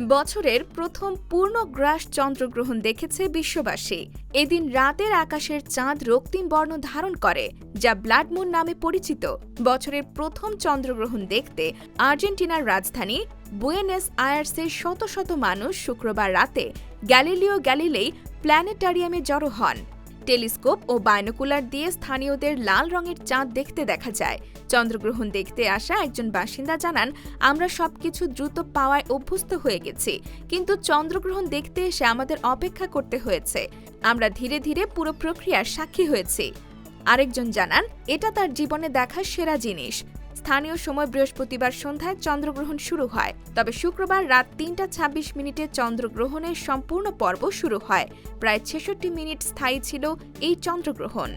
বছরের প্রথম পূর্ণগ্রাস চন্দ্রগ্রহণ দেখেছে বিশ্ববাসী। এদিন রাতের আকাশের চাঁদ রক্তিম বর্ণ ধারণ করে, যা ব্লাড মুন নামে পরিচিত। বছরের প্রথম চন্দ্রগ্রহণ দেখতে আর্জেন্টিনার রাজধানী বুয়েনেস আয়ার্সের শত শত মানুষ শুক্রবার রাতে গ্যালিলিও গ্যালিলেই প্ল্যানেটারিয়ামে জড়ো হন। টেলিস্কোপ ও বায়নোকুলার দিয়ে স্থানীয়দের লাল রঙের চাঁদ দেখতে দেখা যায়। চন্দ্রগ্রহণ দেখতে আসা একজন বাসিন্দা জানান, আমরা সবকিছু দ্রুত পাওয়ায় অভ্যস্ত হয়ে গেছি, কিন্তু চন্দ্রগ্রহণ দেখতে এসে আমাদের অপেক্ষা করতে হয়েছে। আমরা ধীরে ধীরে পুরো প্রক্রিয়ার সাক্ষী হয়েছি। আরেকজন জানান, এটা তার জীবনে দেখা সেরা জিনিস। স্থানীয় সময় বৃহস্পতিবার সন্ধ্যায় চন্দ্রগ্রহণ শুরু হয়। তবে শুক্রবার রাত তিনটা ছাব্বিশ মিনিটে চন্দ্রগ্রহণের সম্পূর্ণ পর্ব শুরু হয়। প্রায় ছেষট্টি মিনিট স্থায়ী ছিল এই চন্দ্রগ্রহণ।